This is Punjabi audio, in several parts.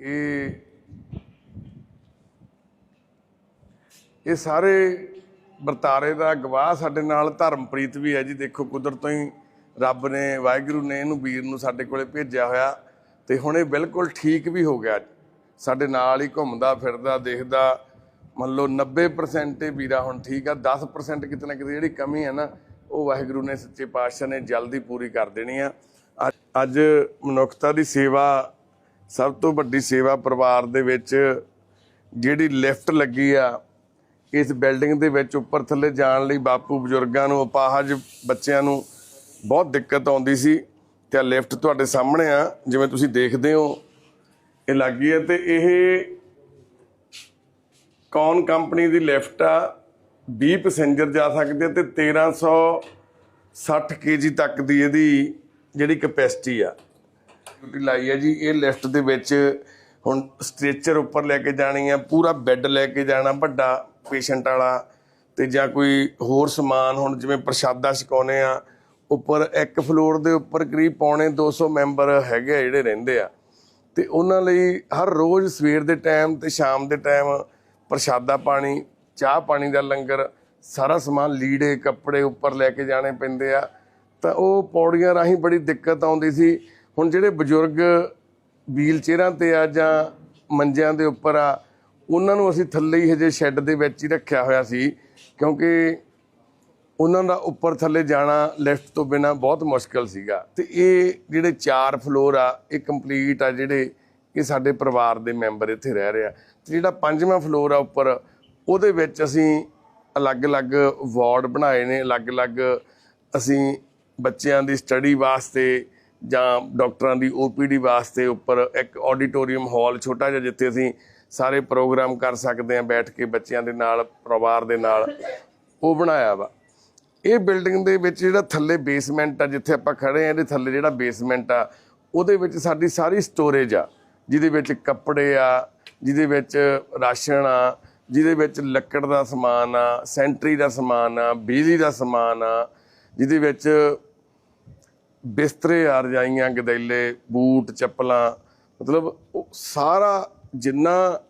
ਇਹ ਇਹ ਸਾਰੇ ਵਰਤਾਰੇ ਦਾ ਗਵਾਹ ਸਾਡੇ ਨਾਲ ਧਰਮਪ੍ਰੀਤ ਵੀ ਹੈ ਜੀ। ਦੇਖੋ, ਕੁਦਰਤੋਂ ਹੀ ਰੱਬ ਨੇ, ਵਾਹਿਗੁਰੂ ਨੇ ਇਹਨੂੰ ਵੀਰ ਨੂੰ ਸਾਡੇ ਕੋਲੇ ਭੇਜਿਆ ਹੋਇਆ ਤੇ ਹੁਣ ਇਹ ਬਿਲਕੁਲ ਠੀਕ ਵੀ ਹੋ ਗਿਆ। ਸਾਡੇ ਨਾਲ ਹੀ ਘੁੰਮਦਾ, ਫਿਰਦਾ, ਦੇਖਦਾ, ਮੰਨ ਲਓ 90% ਇਹ ਵੀਰਾ ਹੁਣ ਠੀਕ ਆ। 10% ਕਿਤੇ ਨਾ ਕਿਤੇ ਜਿਹੜੀ ਕਮੀ ਹੈ ਨਾ, ਉਹ ਵਾਹਿਗੁਰੂ ਨੇ ਸੱਚੇ ਪਾਤਸ਼ਾਹ ਨੇ ਜਲਦੀ ਪੂਰੀ ਕਰ ਦੇਣੀ ਆ। ਅੱਜ- ਅੱਜ ਮਨੁੱਖਤਾ ਦੀ ਸੇਵਾ ਸਭ ਤੋਂ ਵੱਡੀ ਸੇਵਾ ਪਰਿਵਾਰ ਦੇ ਵਿੱਚ ਜਿਹੜੀ ਲਿਫਟ ਲੱਗੀ ਆ, ਇਸ ਬਿਲਡਿੰਗ ਦੇ ਵਿੱਚ ਉੱਪਰ ਥੱਲੇ ਜਾਣ ਲਈ ਬਾਪੂ ਬਜ਼ੁਰਗਾਂ ਨੂੰ, ਅਪਾਹਜ ਬੱਚਿਆਂ ਨੂੰ ਬਹੁਤ ਦਿੱਕਤ ਆਉਂਦੀ ਸੀ ਤੇ ਲਿਫਟ ਤੁਹਾਡੇ ਸਾਹਮਣੇ ਆ, ਜਿਵੇਂ ਤੁਸੀਂ ਦੇਖਦੇ ਹੋ। ਇਹ ਲੱਗੀ ਹੈ ਤੇ ਇਹ ਕੌਨ ਕੰਪਨੀ ਦੀ ਲਿਫਟ ਆ? 20 ਪੈਸੇਂਜਰ ਜਾ ਸਕਦੇ ਆ ਤੇ 1360 ਕੇਜੀ ਤੱਕ ਦੀ ਇਹਦੀ ਜਿਹੜੀ ਕਪੈਸਿਟੀ ਆ। ਡਿਊਟੀ ਲਾਈ ਹੈ ਜੀ, ਇਹ ਲਿਫਟ ਦੇ ਵਿੱਚ ਹੁਣ ਸਟ੍ਰੈਚਰ ਉੱਪਰ ਲੈ ਕੇ ਜਾਣੀ ਆ ਪੂਰਾ ਬੈੱਡ ਲੈ ਕੇ ਜਾਣਾ, ਵੱਡਾ ਪੇਸ਼ੈਂਟ ਵਾਲਾ, ਤੇ ਜਾਂ ਕੋਈ ਹੋਰ ਸਮਾਨ ਹੁਣ ਜਿਵੇਂ ਪ੍ਰਸ਼ਾਦਾ ਛਕਾਉਨੇ ਆ ਉੱਪਰ ਇੱਕ ਫਲੋਰ ਦੇ ਉੱਪਰ ਕਰੀਬ ਪੌਣੇ 200 ਮੈਂਬਰ ਹੈਗੇ ਆ ਜਿਹੜੇ ਰਹਿੰਦੇ ਆ। ਤੇ ਉਹਨਾਂ ਲਈ ਹਰ ਰੋਜ਼ ਸਵੇਰ ਦੇ ਟਾਈਮ ਤੇ ਸ਼ਾਮ ਦੇ ਟਾਈਮ ਪ੍ਰਸ਼ਾਦਾ ਪਾਣੀ, ਚਾਹ ਪਾਣੀ ਦਾ ਲੰਗਰ, ਸਾਰਾ ਸਮਾਨ ਲੀੜੇ, ਕੱਪੜੇ ਉੱਪਰ ਲੈ ਕੇ ਜਾਣੇ ਪੈਂਦੇ ਆ। ਤਾਂ ਉਹ ਪੌੜੀਆਂ ਰਾਹੀਂ ਬੜੀ ਦਿੱਕਤ ਆਉਂਦੀ ਸੀ। ਹੁਣ ਜਿਹੜੇ ਬਜ਼ੁਰਗ ਵੀਲ ਚੇਅਰਾਂ ਤੇ ਆ ਜਾਂ ਮੰਜਿਆਂ ਦੇ ਉੱਪਰ ਆ, ਉਹਨਾਂ ਨੂੰ ਅਸੀਂ ਥੱਲੇ ਹੀ ਹਜੇ ਸ਼ੈੱਡ ਦੇ ਵਿੱਚ ਹੀ ਰੱਖਿਆ ਹੋਇਆ ਸੀ, ਕਿਉਂਕਿ ਉਹਨਾਂ ਦਾ ਉੱਪਰ ਥੱਲੇ ਜਾਣਾ ਲਿਫਟ ਤੋਂ ਬਿਨਾ ਬਹੁਤ ਮੁਸ਼ਕਲ ਸੀਗਾ। ਤੇ ਇਹ ਜਿਹੜੇ ਚਾਰ ਫਲੋਰ ਆ, ਇਹ ਕੰਪਲੀਟ ਆ ਜਿਹੜੇ ਇਹ ਸਾਡੇ ਪਰਿਵਾਰ ਦੇ ਮੈਂਬਰ ਇੱਥੇ ਰਹਿ ਰਹੇ ਆ। ਤੇ ਜਿਹੜਾ ਪੰਜਵਾਂ ਫਲੋਰ ਆ ਉੱਪਰ, ਉਹਦੇ ਵਿੱਚ ਅਸੀਂ ਅਲੱਗ-ਅਲੱਗ ਵਾਰਡ ਬਣਾਏ ਨੇ, ਅਲੱਗ-ਅਲੱਗ ਅਸੀਂ ਬੱਚਿਆਂ ਦੀ ਸਟੱਡੀ ਵਾਸਤੇ ਜਾਂ ਡਾਕਟਰਾਂ ਦੀ ਓਪੀਡੀ ਵਾਸਤੇ ਉੱਪਰ ਇੱਕ ਆਡੀਟੋਰੀਅਮ ਹਾਲ ਛੋਟਾ ਜਿਹਾ ਜਿੱਥੇ ਅਸੀਂ ਸਾਰੇ ਪ੍ਰੋਗਰਾਮ ਕਰ ਸਕਦੇ ਹਾਂ ਬੈਠ ਕੇ ਬੱਚਿਆਂ ਦੇ ਨਾਲ, ਪਰਿਵਾਰ ਦੇ ਨਾਲ, ਉਹ ਬਣਾਇਆ ਵਾ। ਇਹ ਬਿਲਡਿੰਗ ਦੇ ਵਿੱਚ ਜਿਹੜਾ ਥੱਲੇ ਬੇਸਮੈਂਟ ਆ, ਜਿੱਥੇ ਆਪਾਂ ਖੜੇ ਆ ਇਹਦੇ ਥੱਲੇ ਜਿਹੜਾ ਬੇਸਮੈਂਟ ਆ, ਉਹਦੇ ਵਿੱਚ ਸਾਡੀ ਸਾਰੀ ਸਟੋਰੇਜ ਆ, ਜਿਹਦੇ ਵਿੱਚ ਕੱਪੜੇ ਆ, ਜਿਹਦੇ ਵਿੱਚ ਰਾਸ਼ਨ ਆ, ਜਿਹਦੇ ਵਿੱਚ ਲੱਕੜ ਦਾ ਸਮਾਨ ਆ, ਸੈਂਟਰੀ ਦਾ ਸਮਾਨ ਆ, ਬਿਜਲੀ ਦਾ ਸਮਾਨ ਆ, ਜਿਹਦੇ ਵਿੱਚ ਬਿਸਤਰੇ ਆ ਰਜਾਈਆਂ ਗਦੈਲੇ, ਬੂਟ, ਚੱਪਲਾਂ, ਮਤਲਬ ਉਹ ਸਾਰਾ ਜਿੰਨਾ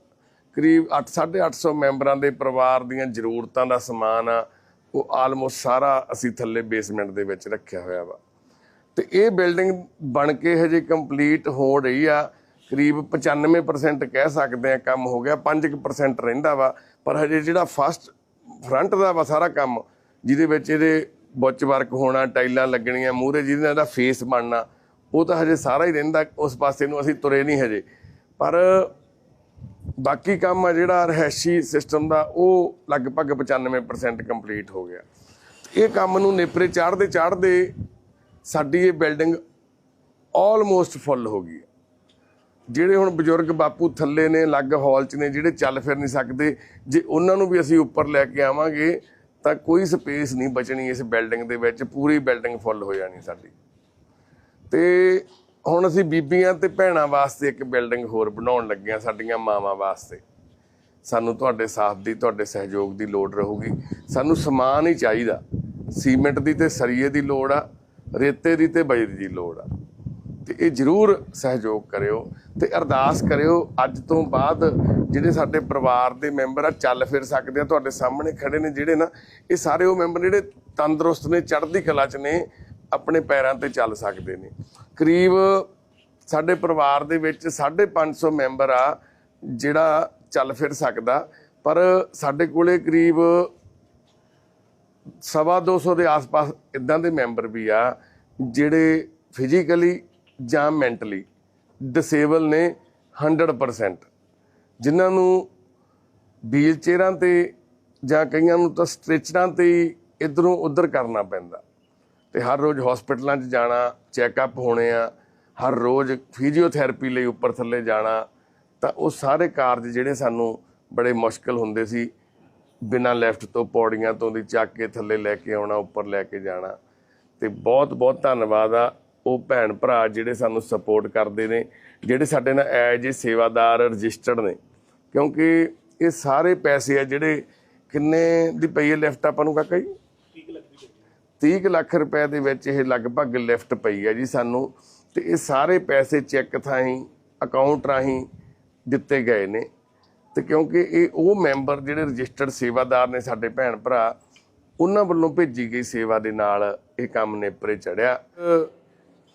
ਕਰੀਬ 8 850 ਮੈਂਬਰਾਂ ਦੇ ਪਰਿਵਾਰ ਦੀਆਂ ਜ਼ਰੂਰਤਾਂ ਦਾ ਸਮਾਨ ਆ, ਉਹ ਆਲਮੋਸਟ ਸਾਰਾ ਅਸੀਂ ਥੱਲੇ ਬੇਸਮੈਂਟ ਦੇ ਵਿੱਚ ਰੱਖਿਆ ਹੋਇਆ ਵਾ। ਤੇ ਇਹ ਬਿਲਡਿੰਗ ਬਣ ਕੇ ਹਜੇ ਕੰਪਲੀਟ ਹੋ ਰਹੀ ਆ, ਕਰੀਬ 95% ਕਹਿ ਸਕਦੇ ਆ ਕੰਮ ਹੋ ਗਿਆ 5% ਰਹਿੰਦਾ ਵਾ, ਪਰ ਹਜੇ ਜਿਹੜਾ ਫਸਟ ਫਰੰਟ ਦਾ ਵਾ ਸਾਰਾ ਕੰਮ, ਜਿਹਦੇ ਵਿੱਚ ਇਹਦੇ ਬੁੱਚ ਵਰਕ ਹੋਣਾ, ਟਾਈਲਾਂ ਲੱਗਣੀਆਂ, ਮੂਹਰੇ ਜਿਹਦੇ ਨਾਲ ਇਹਦਾ ਫੇਸ ਬਣਨਾ, ਉਹ ਤਾਂ ਹਜੇ ਸਾਰਾ ਹੀ ਰਹਿੰਦਾ, ਉਸ ਪਾਸੇ ਨੂੰ ਅਸੀਂ ਤੁਰੇ ਨਹੀਂ ਹਜੇ। ਪਰ ਬਾਕੀ ਕੰਮ ਆ ਜਿਹੜਾ ਰਹਿਸ਼ੀ ਸਿਸਟਮ ਦਾ, ਉਹ ਲਗਭਗ 95% ਕੰਪਲੀਟ ਹੋ ਗਿਆ। ਇਹ ਕੰਮ ਨੂੰ ਨੇਪਰੇ ਚਾੜਦੇ ਚਾੜਦੇ ਸਾਡੀ ਇਹ ਬਿਲਡਿੰਗ ਆਲਮੋਸਟ ਫੁੱਲ ਹੋ ਗਈ ਜਿਹੜੇ ਹੁਣ ਬਜ਼ੁਰਗ ਬਾਪੂ ਥੱਲੇ ਨੇ, ਅਲੱਗ ਹਾਲ 'ਚ ਨੇ, ਜਿਹੜੇ ਚੱਲ ਫਿਰ ਨਹੀਂ ਸਕਦੇ, ਜੇ ਉਹਨਾਂ ਨੂੰ ਵੀ ਅਸੀਂ ਉੱਪਰ ਲੈ ਕੇ ਆਵਾਂਗੇ ਤਾਂ ਕੋਈ ਸਪੇਸ ਨਹੀਂ ਬਚਣੀ ਇਸ ਬਿਲਡਿੰਗ ਦੇ ਵਿੱਚ, ਪੂਰੀ ਬਿਲਡਿੰਗ ਫੁੱਲ ਹੋ ਜਾਣੀ ਸਾਡੀ। ਤੇ ਹੁਣ ਅਸੀਂ ਬੀਬੀਆਂ ਤੇ ਭੈਣਾਂ ਵਾਸਤੇ ਇੱਕ ਬਿਲਡਿੰਗ ਹੋਰ ਬਣਾਉਣ ਲੱਗੇ ਆ ਸਾਡੀਆਂ ਮਾਵਾਂ ਵਾਸਤੇ। ਸਾਨੂੰ ਤੁਹਾਡੇ ਸਾਥ ਦੀ, ਤੁਹਾਡੇ ਸਹਿਯੋਗ ਦੀ ਲੋੜ ਰਹੂਗੀ। ਸਾਨੂੰ ਸਮਾਨ ਹੀ ਚਾਹੀਦਾ। ਸੀਮੈਂਟ ਦੀ ਤੇ ਸਰੀਏ ਦੀ ਲੋੜ ਆ, ਰੇਤੇ ਦੀ ਤੇ ਬਜਰੀ ਦੀ ਲੋੜ ਆ। ਤੇ ਇਹ ਜਰੂਰ ਸਹਿਯੋਗ ਕਰਿਓ ਤੇ ਅਰਦਾਸ ਕਰਿਓ, ਅੱਜ ਤੋਂ ਬਾਅਦ ਜਿਹੜੇ ਸਾਡੇ ਪਰਿਵਾਰ ਦੇ ਮੈਂਬਰ ਆ, ਚੱਲ ਫਿਰ ਸਕਦੇ ਆ, ਤੁਹਾਡੇ ਸਾਹਮਣੇ ਖੜੇ ਨੇ ਜਿਹੜੇ ਨਾ, ਇਹ ਸਾਰੇ ਉਹ ਮੈਂਬਰ ਜਿਹੜੇ ਤੰਦਰੁਸਤ ਨੇ, ਚੜ੍ਹਦੀ ਕਲਾ 'ਚ ਨੇ, ਆਪਣੇ ਪੈਰਾਂ ਤੇ ਚੱਲ ਸਕਦੇ ਨੇ। ਕਰੀਬ ਸਾਡੇ ਪਰਿਵਾਰ ਦੇ ਵਿੱਚ 550 ਮੈਂਬਰ ਆ, ਜਿਹੜਾ ਚੱਲ ਫਿਰ ਸਕਦਾ, ਪਰ ਸਾਡੇ ਕੋਲੇ ਕਰੀਬ ਸਵਾ 200 ਦੇ ਆਸ-ਪਾਸ ਇਦਾਂ ਦੇ ਮੈਂਬਰ ਵੀ ਆ, ਜਿਹੜੇ ਫਿਜ਼ੀਕਲੀ ਜਾਂ ਮੈਂਟਲੀ ਡਿਸੇਬਲ ਨੇ 100% ਜਿਨ੍ਹਾਂ ਨੂੰ ਵੀਲ ਚੇਅਰਾਂ ਤੇ ਜਾਂ ਕਈਆਂ ਨੂੰ ਤਾਂ ਸਟ੍ਰੈਚਰਾਂ ਤੇ ਹੀ ਇਧਰੋਂ ਉਧਰ ਕਰਨਾ ਪੈਂਦਾ। ਤੇ ਹਰ ਰੋਜ਼ ਹਸਪੀਟਲਾਂ 'ਚ ਜਾਣਾ ਚੈੱਕਅਪ ਹੋਣੇ ਆ, ਹਰ ਰੋਜ਼ ਫਿਜ਼ੀਓਥੈਰੇਪੀ ਲਈ ਉੱਪਰ ਥੱਲੇ ਜਾਣਾ, ਤਾਂ ਉਹ ਸਾਰੇ ਕਾਰਜ ਜਿਹੜੇ ਸਾਨੂੰ ਬੜੇ ਮੁਸ਼ਕਲ ਹੁੰਦੇ ਸੀ, ਬਿਨਾਂ ਲੈਫਟ ਤੋਂ ਪੌੜੀਆਂ ਤੋਂ ਦੀ ਚੱਕ ਕੇ ਥੱਲੇ ਲੈ ਕੇ ਆਉਣਾ, ਉੱਪਰ ਲੈ ਕੇ ਜਾਣਾ। ਤੇ ਬਹੁਤ ਬਹੁਤ ਧੰਨਵਾਦ ਆ। ਉਹ ਭੈਣ ਭਰਾ ਜਿਹੜੇ ਸਾਨੂੰ ਸਪੋਰਟ ਕਰਦੇ ਨੇ, ਜਿਹੜੇ ਸਾਡੇ ਨਾਲ ਐਜ ਏ ਸੇਵਾਦਾਰ ਰਜਿਸਟਰਡ ਨੇ। ਕਿਉਂਕਿ ਇਹ ਸਾਰੇ ਪੈਸੇ ਆ ਜਿਹੜੇ ਕਿੰਨੇ ਦੀ ਪਈ ਹੈ ਲਿਫਟ ਆਪਾਂ ਨੂੰ ਕਾਕਾ ਜੀ? 30 ਕੁ ਲੱਖ ਰੁਪਏ ਦੇ ਵਿੱਚ ਇਹ ਲਗਭਗ ਲਿਫਟ ਪਈ ਹੈ ਜੀ ਸਾਨੂੰ। ਤੇ ਇਹ ਸਾਰੇ ਪੈਸੇ ਚੈੱਕ ਥਾਹੀਂ ਅਕਾਊਂਟ ਰਾਹੀਂ ਦਿੱਤੇ ਗਏ ਨੇ। ਤੇ ਕਿਉਂਕਿ ਇਹ ਉਹ ਮੈਂਬਰ ਜਿਹੜੇ ਰਜਿਸਟਰਡ ਸੇਵਾਦਾਰ ਨੇ ਸਾਡੇ ਭੈਣ ਭਰਾ, ਉਹਨਾਂ ਵੱਲੋਂ ਭੇਜੀ ਗਈ ਸੇਵਾ ਦੇ ਨਾਲ ਇਹ ਕੰਮ ਨੇਪਰੇ ਚੜਿਆ।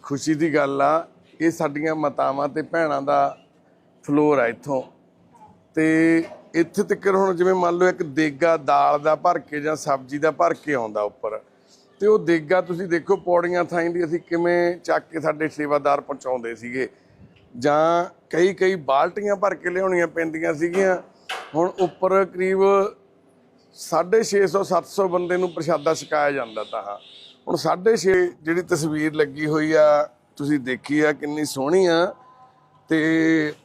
ਖੁਸ਼ੀ ਦੀ ਗੱਲ ਆ, ਇਹ ਸਾਡੀਆਂ ਮਾਤਾਵਾਂ ਤੇ ਭੈਣਾਂ ਦਾ ਫਲੋਰ ਆ ਇੱਥੋਂ। ਤੇ ਇੱਥੇ ਤੱਕ ਹੁਣ ਜਿਵੇਂ ਮੰਨ ਲਓ ਇੱਕ ਦੇਗਾ ਦਾਲ ਦਾ ਭਰ ਕੇ ਜਾਂ ਸਬਜ਼ੀ ਦਾ ਭਰ ਕੇ ਆਉਂਦਾ ਉੱਪਰ, ਤੇ ਉਹ ਦੇਗਾ ਤੁਸੀਂ ਦੇਖੋ ਪੌੜੀਆਂ ਥਾਈਂ ਦੀ ਅਸੀਂ ਕਿਵੇਂ ਚੱਕ ਕੇ ਸਾਡੇ ਸੇਵਾਦਾਰ ਪਹੁੰਚਾਉਂਦੇ ਸੀਗੇ। ਜਾਂ ਕਈ ਕਈ ਬਾਲਟੀਆਂ ਭਰ ਕੇ ਲਿਆਉਣੀਆਂ ਪੈਂਦੀਆਂ ਸੀਗੀਆਂ। ਹੁਣ ਉੱਪਰ ਕਰੀਬ 650 700 ਬੰਦੇ ਨੂੰ ਪ੍ਰਸ਼ਾਦਾ ਛਕਾਇਆ ਜਾਂਦਾ ਤਾਂ ਹੁਣ 650 ਜਿਹੜੀ ਤਸਵੀਰ ਲੱਗੀ ਹੋਈ ਆ, ਤੁਸੀਂ ਦੇਖੀ ਆ ਕਿੰਨੀ ਸੋਹਣੀ ਆ। ਤੇ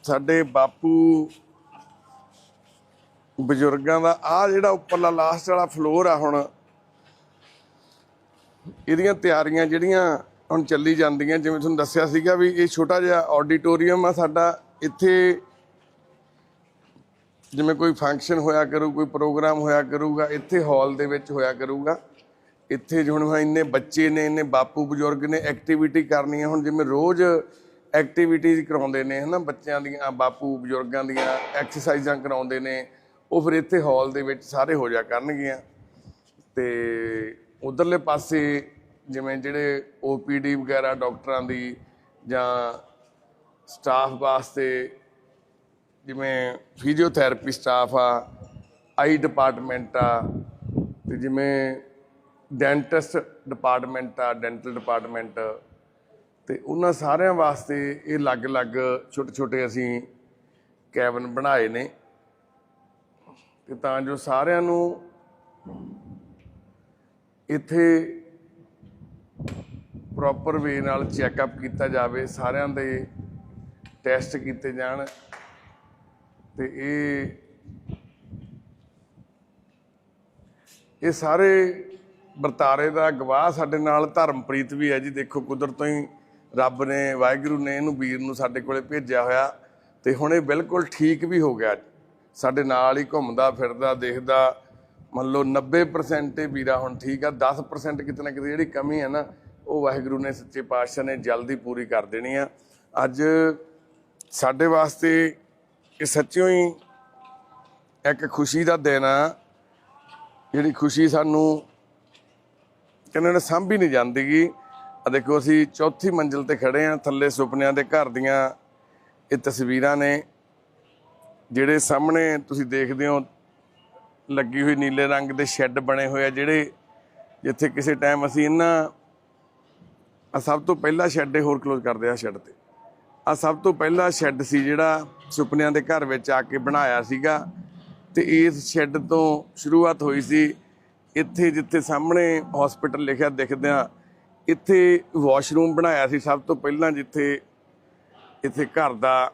ਸਾਡੇ ਬਾਪੂ ਬਜ਼ੁਰਗਾਂ ਦਾ ਆ ਜਿਹੜਾ ਉੱਪਰਲਾ ਲਾਸਟ ਵਾਲਾ ਫਲੋਰ ਆ ਹੁਣ, ਇਹਦੀਆਂ ਤਿਆਰੀਆਂ ਜਿਹੜੀਆਂ ਹੁਣ ਚੱਲੀ ਜਾਂਦੀਆਂ, ਜਿਵੇਂ ਤੁਹਾਨੂੰ ਦੱਸਿਆ ਸੀਗਾ ਵੀ ਇਹ ਛੋਟਾ ਜਿਹਾ ਆਡੀਟੋਰੀਅਮ ਆ ਸਾਡਾ, ਇੱਥੇ ਜਿਵੇਂ ਕੋਈ ਫੰਕਸ਼ਨ ਹੋਇਆ ਕਰੂ, ਕੋਈ ਪ੍ਰੋਗਰਾਮ ਹੋਇਆ ਕਰੂਗਾ, ਇੱਥੇ ਹਾਲ ਦੇ ਵਿੱਚ ਹੋਇਆ ਕਰੂਗਾ। ਇੱਥੇ ਹੁਣ ਹੁਣ ਇੰਨੇ ਬੱਚੇ ਨੇ, ਇੰਨੇ ਬਾਪੂ ਬਜ਼ੁਰਗ ਨੇ ਐਕਟੀਵਿਟੀ ਕਰਨੀ ਹੈ, ਹੁਣ ਜਿਵੇਂ ਰੋਜ਼ ਐਕਟੀਵਿਟੀਜ਼ ਕਰਾਉਂਦੇ ਨੇ, ਹਨਾ, ਬੱਚਿਆਂ ਦੀਆਂ, ਬਾਪੂ ਬਜ਼ੁਰਗਾਂ ਦੀਆਂ ਐਕਸਰਸਾਈਜ਼ਾਂ ਕਰਾਉਂਦੇ ਨੇ, ਉਹ ਫਿਰ ਇੱਥੇ ਹਾਲ ਦੇ ਵਿੱਚ ਸਾਰੇ ਹੋ ਜਾ ਕਰਨਗੀਆਂ। ਤੇ ਉਧਰਲੇ ਪਾਸੇ ਜਿਵੇਂ ਜਿਹੜੇ ਓਪੀਡੀ ਵਗੈਰਾ ਡਾਕਟਰਾਂ ਦੀ ਜਾਂ ਸਟਾਫ ਵਾਸਤੇ ਜਿਵੇਂ ਫਿਜ਼ੀਓਥੈਰੇਪੀ ਸਟਾਫ ਆ ਆਈ ਡਿਪਾਰਟਮੈਂਟ ਆ, ਤੇ ਜਿਵੇਂ ਡੈਂਟਿਸਟ ਡਿਪਾਰਟਮੈਂਟ ਆ, ਡੈਂਟਲ ਡਿਪਾਰਟਮੈਂਟ। ਤੇ ਉਹਨਾਂ ਸਾਰਿਆਂ ਵਾਸਤੇ ਇਹ ਅਲੱਗ-ਅਲੱਗ, ਛੋਟੇ-ਛੋਟੇ ਅਸੀਂ ਕੈਬਨ ਬਣਾਏ ਨੇ। ਤੇ ਤਾਂ ਜੋ ਸਾਰਿਆਂ ਨੂੰ ਇੱਥੇ ਪ੍ਰੋਪਰ ਵੇ ਨਾਲ ਚੈੱਕਅਪ ਕੀਤਾ ਜਾਵੇ, ਸਾਰਿਆਂ ਦੇ ਟੈਸਟ ਕੀਤੇ ਜਾਣ। ਤੇ ਇਹ ਇਹ ਸਾਰੇ ਵਰਤਾਰੇ ਦਾ ਗਵਾਹ ਸਾਡੇ ਨਾਲ ਧਰਮਪ੍ਰੀਤ ਵੀ ਹੈ ਜੀ। ਦੇਖੋ, ਕੁਦਰਤੋਂ ਹੀ ਰੱਬ ਨੇ, ਵਾਹਿਗੁਰੂ ਨੇ ਇਹਨੂੰ ਵੀਰ ਨੂੰ ਸਾਡੇ ਕੋਲੇ ਭੇਜਿਆ ਹੋਇਆ ਤੇ ਹੁਣ ਇਹ ਬਿਲਕੁਲ ਠੀਕ ਵੀ ਹੋ ਗਿਆ। ਸਾਡੇ ਨਾਲ ਹੀ ਘੁੰਮਦਾ, ਫਿਰਦਾ, ਦੇਖਦਾ। ਮੰਨ ਲਓ 90% ਇਹ ਵੀਰਾ ਹੁਣ ਠੀਕ ਆ। 10% ਕਿਤੇ ਨਾ ਕਿਤੇ ਜਿਹੜੀ ਕਮੀ ਹੈ ਨਾ, ਉਹ ਵਾਹਿਗੁਰੂ ਨੇ ਸੱਚੇ ਪਾਤਸ਼ਾਹ ਨੇ ਜਲਦੀ ਪੂਰੀ ਕਰ ਦੇਣੀ ਆ। ਅੱਜ ਸਾਡੇ ਵਾਸਤੇ ਇਹ ਸੱਚਿਓ ਹੀ ਇੱਕ ਖੁਸ਼ੀ ਦਾ ਦਿਨ ਆ। ਜਿਹੜੀ ਖੁਸ਼ੀ ਸਾਨੂੰ ਕਹਿੰਦੇ ਨੇ ਸਾਂਭੀ ਨਹੀਂ ਜਾਂਦੀਗੀ। ਆ ਦੇਖੋ ਅਸੀਂ ਚੌਥੀ ਮੰਜ਼ਿਲ ਤੇ ਖੜੇ ਆ ਥੱਲੇ ਸੁਪਨਿਆਂ ਦੇ ਘਰ ਦੀਆਂ ਇਹ ਤਸਵੀਰਾਂ ਨੇ, ਜਿਹੜੇ ਸਾਹਮਣੇ ਤੁਸੀਂ ਦੇਖਦੇ ਹੋ, ਲੱਗੀ ਹੋਈ ਨੀਲੇ ਰੰਗ ਦੇ ਸ਼ੈੱਡ ਬਣੇ ਹੋਏ ਆ, ਜਿਹੜੇ ਜਿੱਥੇ ਕਿਸੇ ਟਾਈਮ ਅਸੀਂ ਇਹਨਾਂ ਸਭ ਤੋਂ ਪਹਿਲਾ ਸ਼ੈੱਡ ਹੋਰ ক্লোਜ਼ ਕਰਦੇ ਆ ਸ਼ੈੱਡ ਤੇ। ਆ ਸਭ ਤੋਂ ਪਹਿਲਾ ਸ਼ੈੱਡ ਸੀ ਜਿਹੜਾ ਸੁਪਨਿਆਂ ਦੇ ਘਰ ਵਿੱਚ ਆ ਕੇ ਬਣਾਇਆ ਸੀਗਾ। ਤੇ ਇਸ ਸ਼ੈੱਡ ਤੋਂ ਸ਼ੁਰੂਆਤ ਹੋਈ ਸੀ ਇੱਥੇ ਜਿੱਥੇ ਸਾਹਮਣੇ ਹਸਪੀਟਲ ਲਿਖਿਆ, ਦਿਖਦਿਆਂ ਇੱਥੇ ਵਾਸ਼ਰੂਮ ਬਣਾਇਆ ਸੀ ਸਭ ਤੋਂ ਪਹਿਲਾਂ ਜਿੱਥੇ, ਇੱਥੇ ਘਰ ਦਾ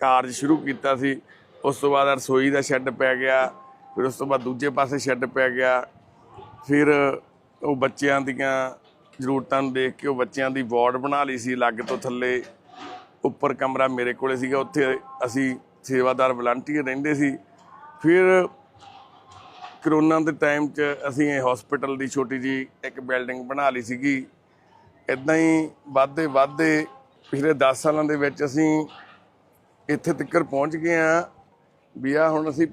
ਕਾਰਜ ਸ਼ੁਰੂ ਕੀਤਾ ਸੀ। ਉਸ ਤੋਂ ਬਾਅਦ ਰਸੋਈ ਦਾ ਸ਼ੈੱਡ ਪੈ ਗਿਆ, ਫਿਰ ਉਸ ਤੋਂ ਬਾਅਦ ਦੂਜੇ ਪਾਸੇ ਸ਼ੈੱਡ ਪੈ ਗਿਆ। ਫਿਰ ਉਹ ਬੱਚਿਆਂ ਦੀਆਂ ਜ਼ਰੂਰਤਾਂ ਨੂੰ ਦੇਖ ਕੇ ਉਹ ਬੱਚਿਆਂ ਦੀ ਵਾਰਡ ਬਣਾ ਲਈ ਸੀ ਲੱਗ ਤੋਂ ਥੱਲੇ। ਉੱਪਰ ਕਮਰਾ ਮੇਰੇ ਕੋਲੇ ਸੀਗਾ, ਉੱਥੇ ਅਸੀਂ ਸੇਵਾਦਾਰ ਵਲੰਟੀਅਰ ਰਹਿੰਦੇ ਸੀ। ਫਿਰ ਕਰੋਨਾ ਦੇ ਟਾਈਮ 'ਚ ਅਸੀਂ ਇਹ ਹਸਪੀਟਲ ਦੀ ਛੋਟੀ ਜੀ ਇੱਕ ਬਿਲਡਿੰਗ ਬਣਾ ਲਈ ਸੀਗੀ। ਇਦਾਂ ਹੀ ਵੱਧਦੇ ਵੱਧਦੇ ਪਿਛਲੇ 10 ਸਾਲਾਂ ਦੇ ਵਿੱਚ ਅਸੀਂ ਇੱਥੇ ਤੱਕ ਪਹੁੰਚ ਗਏ ਆ ਵੀ ਆ ਹੁਣ ਅਸੀਂ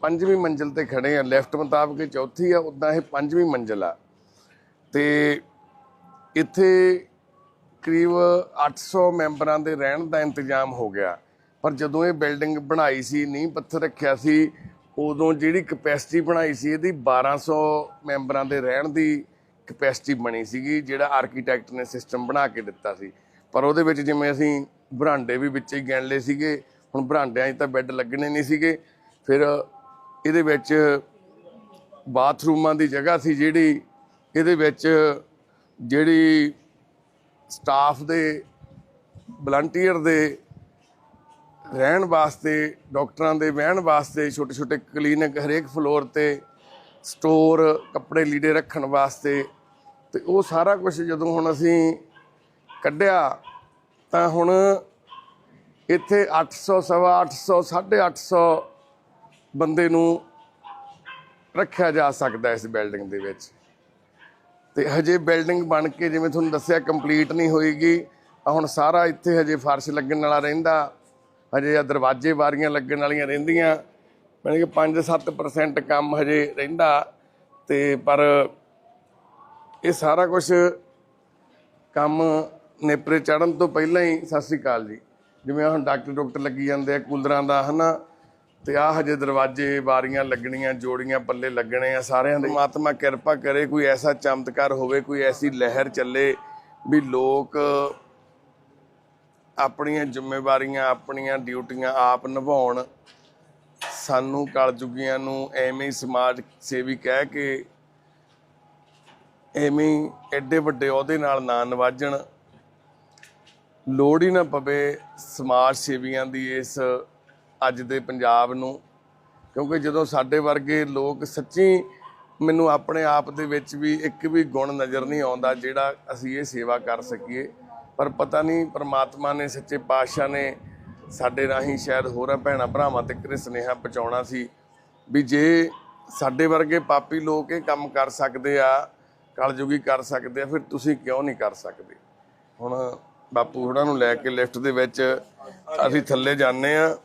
ਪੰਜਵੀਂ ਮੰਜ਼ਿਲ ਤੇ ਖੜੇ ਆ ਲੈਫਟ ਮੁਤਾਬਕ ਚੌਥੀ ਆ ਉਦਾਂ ਇਹ ਪੰਜਵੀਂ ਮੰਜ਼ਿਲ ਆ। ਤੇ ਇੱਥੇ ਕਰੀਬ 800 ਮੈਂਬਰਾਂ ਦੇ ਰਹਿਣ ਦਾ ਇੰਤਜ਼ਾਮ ਹੋ ਗਿਆ। ਪਰ ਜਦੋਂ ਇਹ ਬਿਲਡਿੰਗ ਬਣਾਈ ਸੀ, ਨੀਂਹ ਪੱਥਰ ਰੱਖਿਆ ਸੀ ਉਦੋਂ ਜਿਹੜੀ ਕਪੈਸਿਟੀ ਬਣਾਈ ਸੀ ਇਹਦੀ 1200 ਮੈਂਬਰਾਂ ਦੇ ਰਹਿਣ ਦੀ ਕਪੈਸਿਟੀ ਬਣੀ ਸੀਗੀ, ਜਿਹੜਾ ਆਰਕੀਟੈਕਟ ਨੇ ਸਿਸਟਮ ਬਣਾ ਕੇ ਦਿੱਤਾ ਸੀ। ਪਰ ਉਹਦੇ ਵਿੱਚ ਜਿਵੇਂ ਅਸੀਂ ਬਰਾਂਡੇ ਵੀ ਵਿੱਚ ਹੀ ਗਿਣ ਲਏ ਸੀਗੇ, ਹੁਣ ਬਰਾਂਡਿਆਂ 'ਚ ਤਾਂ ਬੈੱਡ ਲੱਗਣੇ ਨਹੀਂ ਸੀਗੇ। ਫਿਰ ਇਹਦੇ ਵਿੱਚ ਬਾਥਰੂਮਾਂ ਦੀ ਜਗ੍ਹਾ ਸੀ ਜਿਹੜੀ, ਇਹਦੇ ਵਿੱਚ ਜਿਹੜੀ ਸਟਾਫ ਦੇ ਵਲੰਟੀਅਰ ਦੇ ਰਹਿਣ ਵਾਸਤੇ, ਡਾਕਟਰਾਂ ਦੇ ਬਹਿਣ ਵਾਸਤੇ ਛੋਟੇ ਛੋਟੇ ਕਲੀਨਿਕ ਹਰੇਕ ਫਲੋਰ ਤੇ ਸਟੋਰ ਕੱਪੜੇ ਲੀੜੇ ਰੱਖਣ ਵਾਸਤੇ। ਤੇ ਉਹ ਸਾਰਾ ਕੁਝ ਜਦੋਂ ਹੁਣ ਅਸੀਂ ਕੱਢਿਆ, ਤਾਂ ਹੁਣ ਇੱਥੇ 800 ਸਵਾ 800 850 ਬੰਦੇ ਨੂੰ ਰੱਖਿਆ ਜਾ ਸਕਦਾ ਇਸ ਬਿਲਡਿੰਗ ਦੇ ਵਿੱਚ। ਤੇ ਹਜੇ ਬਿਲਡਿੰਗ ਬਣ ਕੇ ਜਿਵੇਂ ਤੁਹਾਨੂੰ ਦੱਸਿਆ, ਕੰਪਲੀਟ ਨਹੀਂ ਹੋਏਗੀ। ਆਹ ਹੁਣ ਸਾਰਾ ਇੱਥੇ ਹਜੇ ਫਰਸ਼ ਲੱਗਣ ਵਾਲਾ ਰਹਿੰਦਾ। ਹਜੇ ਆ ਦਰਵਾਜ਼ੇ ਵਾਰੀਆਂ ਲੱਗਣ ਵਾਲੀਆਂ ਰਹਿੰਦੀਆਂ। ਮੈਨੂੰ ਕਿ 5-7% ਕੰਮ ਹਜੇ ਰਹਿੰਦਾ। ਤੇ ਪਰ ਇਹ ਸਾਰਾ ਕੁਝ ਕੰਮ ਨੇਪਰੇ ਚੜਨ ਤੋਂ ਪਹਿਲਾਂ ਹੀ ਸਤਿ ਸ੍ਰੀ ਅਕਾਲ ਜੀ। ਜਿਵੇਂ ਹੁਣ ਡਾਕਟਰ ਡਾਕਟਰ ਲੱਗੀ ਜਾਂਦੇ ਆ ਕੂਲਰਾਂ ਦਾ, ਹਨਾ? ਤੇ ਆ ਹਜੇ ਦਰਵਾਜ਼ੇ ਬਾਰੀਆਂ ਲੱਗਣੀਆਂ, ਜੋੜੀਆਂ, ਪੱਲੇ ਲੱਗਣੇ ਆ ਸਾਰਿਆਂ ਦੇ। ਮਾਤਮਾ ਕਿਰਪਾ ਕਰੇ ਕੋਈ ਐਸਾ ਚਮਤਕਾਰ ਹੋਵੇ, ਕੋਈ ਐਸੀ ਲਹਿਰ ਚੱਲੇ ਵੀ ਲੋਕ ਆਪਣੀਆਂ ਜ਼ਿੰਮੇਵਾਰੀਆਂ, ਆਪਣੀਆਂ ਡਿਊਟੀਆਂ ਆਪ ਨਿਭਾਉਣ। ਸਾਨੂੰ ਕਲਯੁਗੀਆਂ ਨੂੰ ਐਵੇਂ ਸਮਾਜ ਸੇਵੀ ਕਹਿ ਕੇ ਐਵੇਂ ਐਡੇ ਵੱਡੇ ਅਹੁਦੇ ਨਾਲ ਨਾ ਨਵਾਜਣ। ਲੋੜ ਹੀ ਨਾ ਪਵੇ ਸਮਾਜ ਸੇਵੀਆਂ ਦੀ ਇਸ ਅੱਜ ਦੇ ਪੰਜਾਬ ਨੂੰ, ਕਿਉਂਕਿ ਜਦੋਂ ਸਾਡੇ ਵਰਗੇ ਲੋਕ ਸੱਚੀ ਮੈਨੂੰ ਆਪਣੇ ਆਪ ਦੇ ਵਿੱਚ ਵੀ ਇੱਕ ਵੀ ਗੁਣ ਨਜ਼ਰ ਨਹੀਂ ਆਉਂਦਾ ਜਿਹੜਾ ਅਸੀਂ ਇਹ ਸੇਵਾ ਕਰ ਸਕੀਏ। ਪਰ ਪਤਾ ਨਹੀਂ ਪ੍ਰਮਾਤਮਾ ਨੇ, ਸੱਚੇ ਪਾਤਸ਼ਾਹ ਨੇ ਸਾਡੇ ਰਾਹੀਂ ਸ਼ਾਇਦ ਹੋਰਾਂ ਭੈਣਾਂ ਭਰਾਵਾਂ ਤੱਕ ਇਹ ਸੁਨੇਹਾ ਪਹੁੰਚਾਉਣਾ ਸੀ ਵੀ ਜੇ ਸਾਡੇ ਵਰਗੇ ਪਾਪੀ ਲੋਕ ਇਹ ਕੰਮ ਕਰ ਸਕਦੇ ਆ, ਕਲਯੁਗੀ ਕਰ ਸਕਦੇ ਆ, ਫਿਰ ਤੁਸੀਂ ਕਿਉਂ ਨਹੀਂ ਕਰ ਸਕਦੇ? ਹੁਣ ਬਾਪੂ ਹੋਰਾਂ ਨੂੰ ਲੈ ਕੇ ਲਿਫਟ ਦੇ ਵਿੱਚ ਅਸੀਂ ਥੱਲੇ ਜਾਂਦੇ ਆ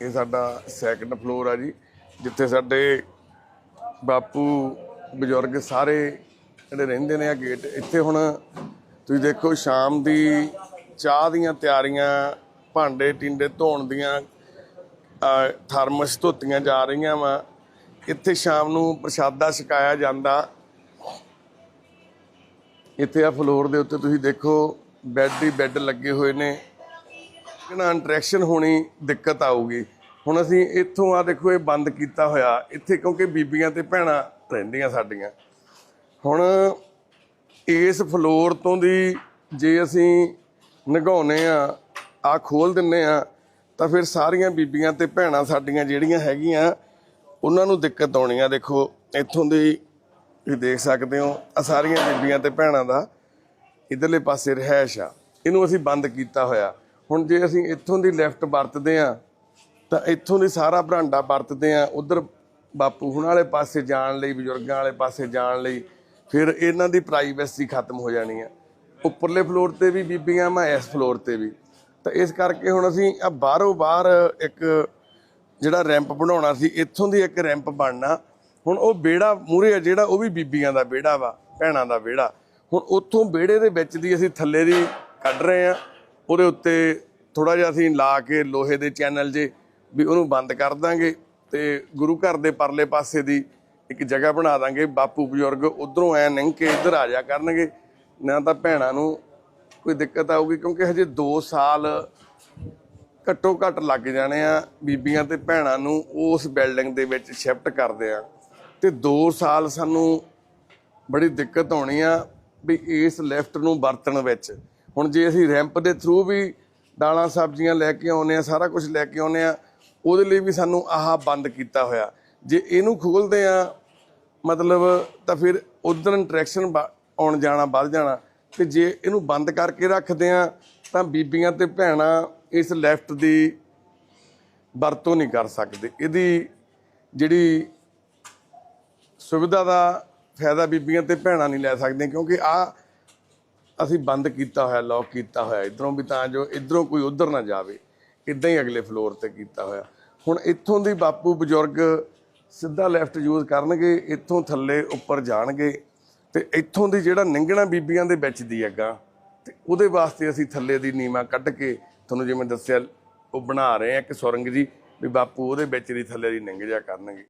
ਇਹ ਸਾਡਾ ਸੈਕੰਡ ਫਲੋਰ ਆ ਜੀ, ਜਿੱਥੇ ਸਾਡੇ ਬਾਪੂ ਬਜ਼ੁਰਗ ਸਾਰੇ ਜਿਹੜੇ ਰਹਿੰਦੇ ਨੇ ਆ ਗੇਟ, ਇੱਥੇ ਹੁਣ ਤੁਸੀਂ ਦੇਖੋ, ਸ਼ਾਮ ਦੀ ਚਾਹ ਦੀਆਂ ਤਿਆਰੀਆਂ, ਭਾਂਡੇ ਟਿੰਡੇ ਧੋਣ ਦੀਆਂ ਥਰਮਸ ਧੋਤੀਆਂ ਜਾ ਰਹੀਆਂ ਵਾ। ਇੱਥੇ ਸ਼ਾਮ ਨੂੰ ਪ੍ਰਸ਼ਾਦਾ ਛਕਾਇਆ ਜਾਂਦਾ। ਇੱਥੇ ਆ ਫਲੋਰ ਦੇ ਉੱਤੇ ਤੁਸੀਂ ਦੇਖੋ, ਬੈੱਡ ਹੀ ਬੈੱਡ ਲੱਗੇ ਹੋਏ ਨੇ। ਕਿਹਨਾਂ ਇੰਟਰੈਕਸ਼ਨ ਹੋਣੀ ਦਿੱਕਤ ਆਊਗੀ। ਹੁਣ ਅਸੀਂ ਇੱਥੋਂ ਆ ਦੇਖੋ, ਇਹ ਬੰਦ ਕੀਤਾ ਹੋਇਆ। ਇੱਥੇ ਕਿਉਂਕਿ ਬੀਬੀਆਂ ਤੇ ਭੈਣਾਂ ਰਹਿੰਦੀਆਂ ਸਾਡੀਆਂ। ਹੁਣ ਇਸ ਫਲੋਰ ਤੋਂ ਦੀ ਜੇ ਅਸੀਂ ਨਿਗਾਉਨੇ ਆ ਆ ਖੋਲ ਦਿੰਨੇ ਆ, ਤਾਂ ਫਿਰ ਸਾਰੀਆਂ ਬੀਬੀਆਂ ਤੇ ਭੈਣਾਂ ਸਾਡੀਆਂ ਜਿਹੜੀਆਂ ਹੈਗੀਆਂ, ਉਹਨਾਂ ਨੂੰ ਦਿੱਕਤ ਆਉਣੀ ਆ। ਦੇਖੋ, ਇੱਥੋਂ ਦੀ ਤੁਸੀਂ ਦੇਖ ਸਕਦੇ ਹੋ ਆ ਸਾਰੀਆਂ ਬੀਬੀਆਂ ਤੇ ਭੈਣਾਂ ਦਾ ਇਧਰਲੇ ਪਾਸੇ ਰਹਿਸ਼ ਆ। ਇਹਨੂੰ ਅਸੀਂ ਬੰਦ ਕੀਤਾ ਹੋਇਆ। ਹੁਣ ਜੇ ਅਸੀਂ ਇੱਥੋਂ ਦੀ ਲੈਫਟ ਵਰਤਦੇ ਆ, ਤਾਂ ਇੱਥੋਂ ਦੀ ਸਾਰਾ ਭਰਾਂਡਾ ਵਰਤਦੇ ਆ। ਉਧਰ ਬਾਪੂ ਹੁਣ ਵਾਲੇ ਪਾਸੇ ਜਾਣ ਲਈ, ਬਜ਼ੁਰਗਾਂ ਵਾਲੇ ਪਾਸੇ ਜਾਣ ਲਈ ਫਿਰ ਇਹਨਾਂ ਦੀ ਪ੍ਰਾਈਵੇਸੀ ਖਤਮ ਹੋ ਜਾਣੀ ਆ ਉੱਪਰਲੇ ਫਲੋਰ ਤੇ ਵੀ ਬੀਬੀਆਂ ਮੈਂ ਇਸ ਫਲੋਰ ਤੇ ਵੀ। ਤਾਂ ਇਸ ਕਰਕੇ ਹੁਣ ਅਸੀਂ ਆ ਬਾਹਰੋਂ ਬਾਹਰ ਇੱਕ ਜਿਹੜਾ ਰੈਂਪ ਬਣਾਉਣਾ ਸੀ, ਇੱਥੋਂ ਦੀ ਇੱਕ ਰੈਂਪ ਬਣਨਾ। ਹੁਣ ਉਹ ਵਿਹੜਾ ਮੂਰੇ ਆ ਜਿਹੜਾ, ਉਹ ਵੀ ਬੀਬੀਆਂ ਦਾ ਵਿਹੜਾ ਵਾ, ਭੈਣਾਂ ਦਾ ਵਿਹੜਾ। ਹੁਣ ਉੱਥੋਂ ਵਿਹੜੇ ਦੇ ਵਿੱਚ ਦੀ ਅਸੀਂ ਥੱਲੇ ਦੀ ਕੱਢ ਰਹੇ ਆ ਉਹਦੇ ਉੱਤੇ ਥੋੜਾ ਜਿਹਾ ਅਸੀਂ ਲਾ ਕੇ ਲੋਹੇ ਦੇ ਚੈਨਲ ਜੇ ਵੀ ਉਹਨੂੰ ਬੰਦ ਕਰ ਦਾਂਗੇ। ਤੇ ਗੁਰੂ ਘਰ ਦੇ ਪਰਲੇ ਪਾਸੇ ਦੀ ਇੱਕ ਜਗ੍ਹਾ ਬਣਾ ਦਾਂਗੇ, ਬਾਪੂ ਬਜ਼ੁਰਗ ਉਧਰੋਂ ਐ ਲੰਘ ਕੇ ਇੱਧਰ ਆ ਜਾ ਕਰਨਗੇ, ਨਾ ਤਾਂ ਭੈਣਾਂ ਨੂੰ ਕੋਈ ਦਿੱਕਤ ਆਊਗੀ, ਕਿਉਂਕਿ ਹਜੇ 2 ਸਾਲ ਘੱਟੋ ਘੱਟ ਲੱਗ ਜਾਣੇ ਆ, ਬੀਬੀਆਂ ਤੇ ਭੈਣਾਂ ਨੂੰ ਉਸ ਬਿਲਡਿੰਗ ਦੇ ਵਿੱਚ ਸ਼ਿਫਟ ਕਰਦੇ ਆ। ਤੇ 2 ਸਾਲ ਸਾਨੂੰ ਬੜੀ ਦਿੱਕਤ ਆਉਣੀ ਆ ਵੀ ਇਸ ਲਿਫਟ ਨੂੰ ਵਰਤਣ ਵਿੱਚ। ਹੁਣ ਜੇ ਅਸੀਂ ਰੈਂਪ ਦੇ ਥਰੂ ਵੀ ਦਾਲਾਂ ਸਬਜ਼ੀਆਂ ਲੈ ਕੇ ਆਉਨੇ ਆ, ਸਾਰਾ ਕੁਝ ਲੈ ਕੇ ਆਉਨੇ ਆ, ਉਹਦੇ ਲਈ ਵੀ ਸਾਨੂੰ ਆਹ ਬੰਦ ਕੀਤਾ ਹੋਇਆ। ਜੇ ਇਹਨੂੰ ਖੋਲਦੇ ਆ, ਮਤਲਬ ਤਾਂ ਫਿਰ ਉਧਰ ਇੰਟਰੈਕਸ਼ਨ ਆਉਣ ਜਾਣਾ, ਵੱਧ ਜਾਣਾ। ਤੇ ਜੇ ਇਹਨੂੰ ਬੰਦ ਕਰਕੇ ਰੱਖਦੇ ਆ, ਤਾਂ ਬੀਬੀਆਂ ਤੇ ਭੈਣਾਂ ਇਸ ਲੈਫਟ ਦੀ ਵਰਤੋਂ ਨਹੀਂ ਕਰ ਸਕਦੇ। ਇਹਦੀ ਜਿਹੜੀ ਸੁਵਿਧਾ ਦਾ ਫਾਇਦਾ ਬੀਬੀਆਂ ਤੇ ਭੈਣਾਂ ਨਹੀਂ ਲੈ ਸਕਦੀਆਂ, ਕਿਉਂਕਿ ਆ ਅਸੀਂ ਬੰਦ ਕੀਤਾ ਹੋਇਆ ਲੌਕ ਕੀਤਾ ਹੋਇਆ। ਇਧਰੋਂ ਵੀ ਤਾਂ ਜੋ ਇਧਰੋਂ ਕੋਈ ਉਧਰ ਨਾ ਜਾਵੇ ਇਦਾਂ ਹੀ ਅਗਲੇ ਫਲੋਰ ਤੇ ਕੀਤਾ ਹੋਇਆ। ਹੁਣ ਇੱਥੋਂ ਦੀ ਬਾਪੂ ਬਜ਼ੁਰਗ ਸਿੱਧਾ ਲੈਫਟ ਯੂਜ਼ ਕਰਨਗੇ, ਇੱਥੋਂ ਥੱਲੇ ਉੱਪਰ ਜਾਣਗੇ ਤੇ ਇੱਥੋਂ ਦੀ ਜਿਹੜਾ ਨਿੰਗਣਾ ਬੀਬੀਆਂ ਦੇ ਵਿੱਚ ਦੀ ਹੈਗਾ, ਤੇ ਉਹਦੇ ਵਾਸਤੇ ਅਸੀਂ ਥੱਲੇ ਦੀ ਨੀਮਾ ਕੱਢ ਕੇ ਤੁਹਾਨੂੰ ਜਿਵੇਂ ਦੱਸਿਆ, ਉਹ ਬਣਾ ਰਹੇ ਆ ਇੱਕ ਸੁਰੰਗ ਜੀ ਵੀ ਬਾਪੂ ਉਹਦੇ ਵਿੱਚ ਦੀ ਥੱਲੇ ਦੀ ਨਿੰਗ ਜਾ ਕਰਨਗੇ।